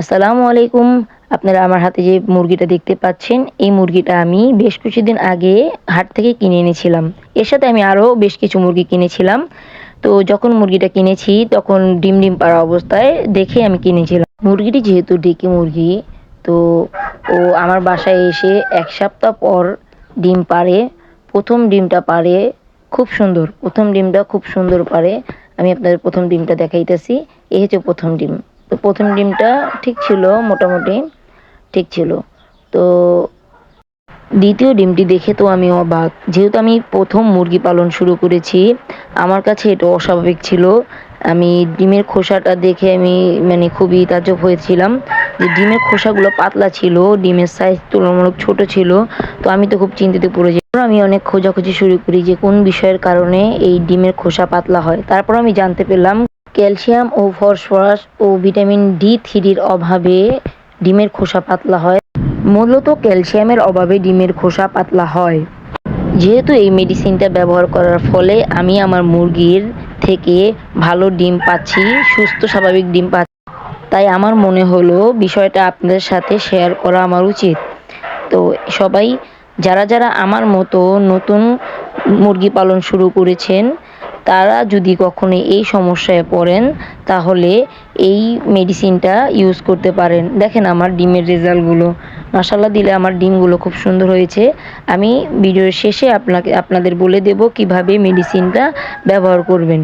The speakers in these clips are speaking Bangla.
আসসালামু আলাইকুম। আপনারা আমার হাতে যে মুরগিটা দেখতে পাচ্ছেন, এই মুরগিটা আমি বেশ কিছুদিন আগে হাট থেকে কিনে এনেছিলাম। এর সাথে আমি আরও বেশ কিছু মুরগি কিনেছিলাম। তো যখন মুরগিটা কিনেছি, তখন ডিম ডিম পাড়া অবস্থায় দেখে আমি কিনেছিলাম। মুরগিটি যেহেতু ডেকে মুরগি, তো ও আমার বাসায় এসে এক সপ্তাহ পর ডিম পাড়ে, প্রথম ডিমটা পাড়ে, খুব সুন্দর, প্রথম ডিমটা খুব সুন্দর পারে আমি আপনাদের প্রথম ডিমটা দেখাইতেছি। এই হচ্ছে প্রথম ডিম। তো প্রথম ডিমটা ঠিক ছিল, মোটামুটি ঠিক ছিল। তো দ্বিতীয় ডিমটি দেখে তো আমি অবাক। যেহেতু আমি প্রথম মুরগি পালন শুরু করেছি, আমার কাছে এটা অস্বাভাবিক ছিল। আমি ডিমের খোসাটা দেখে আমি মানে খুবই তাজ্জব হয়েছিলাম। যে ডিমের খোসাগুলো পাতলা ছিল, ডিমের সাইজ তুলনামূলক ছোট ছিল, তো আমি তো খুব চিন্তিত পড়ে যাই আমি অনেক খোঁজাখুঁজি শুরু করি যে কোন বিষয়ের কারণে এই ডিমের খোসা পাতলা হয়। তারপর আমি জানতে পেলাম ক্যালসিয়াম ও ফসফরাস ও ভিটামিন ডি থ্রির অভাবে ডিমের খোসা পাতলা হয়। মূলত ক্যালসিয়ামের অভাবে ডিমের খোসা পাতলা হয়। যেহেতু এই মেডিসিনটা ব্যবহার করার ফলে আমি আমার মুরগির থেকে ভালো ডিম পাচ্ছি, সুস্থ স্বাভাবিক ডিম পাচ্ছি। তাই আমার মনে হলো বিষয়টা আপনাদের সাথে শেয়ার করা আমার উচিত। তো সবাই, যারা যারা আমার মতো নতুন মুরগি পালন শুরু করেছেন, তারা যদি কখনো এই সমস্যায় পড়েন, তাহলে এই মেডিসিনটা ইউজ করতে পারেন। দেখেন আমার ডিমের রেজাল্টগুলো। মশালা দিলে আমার ডিমগুলো খুব সুন্দর হয়েছে। আমি ভিডিওর শেষে আপনাকে, আপনাদের বলে দেব কীভাবে মেডিসিনটা ব্যবহার করবেন।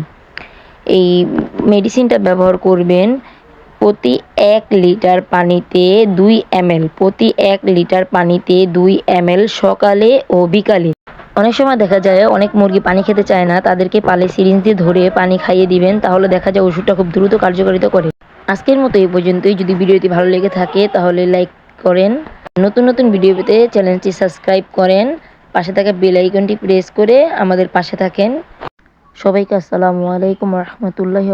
এই মেডিসিনটা ব্যবহার করবেন প্রতি এক লিটার পানিতে দুই এমএল, প্রতি এক লিটার পানিতে দুই এমএল সকালে ও বিকালে। অনেক সময় দেখা যায় অনেক মুরগি পানি খেতে চায় না, তাদেরকে পালে সিরিঞ্জ দিয়ে ধরে পানি খাইয়ে দিবেন, তাহলে দেখা যায় ওষুধটা খুব দ্রুত কার্যকারিতা করে। আজকের মতো এই পর্যন্তই। যদি ভিডিওটি ভালো লেগে থাকে, তাহলে লাইক করেন। নতুন নতুন ভিডিও পেতে চ্যানেলটি সাবস্ক্রাইব করেন। পাশে থাকা বেল আইকনটি প্রেস করে আমাদের পাশে থাকেন। সবাইকে আসসালামু আলাইকুম রহমতুল্লাহ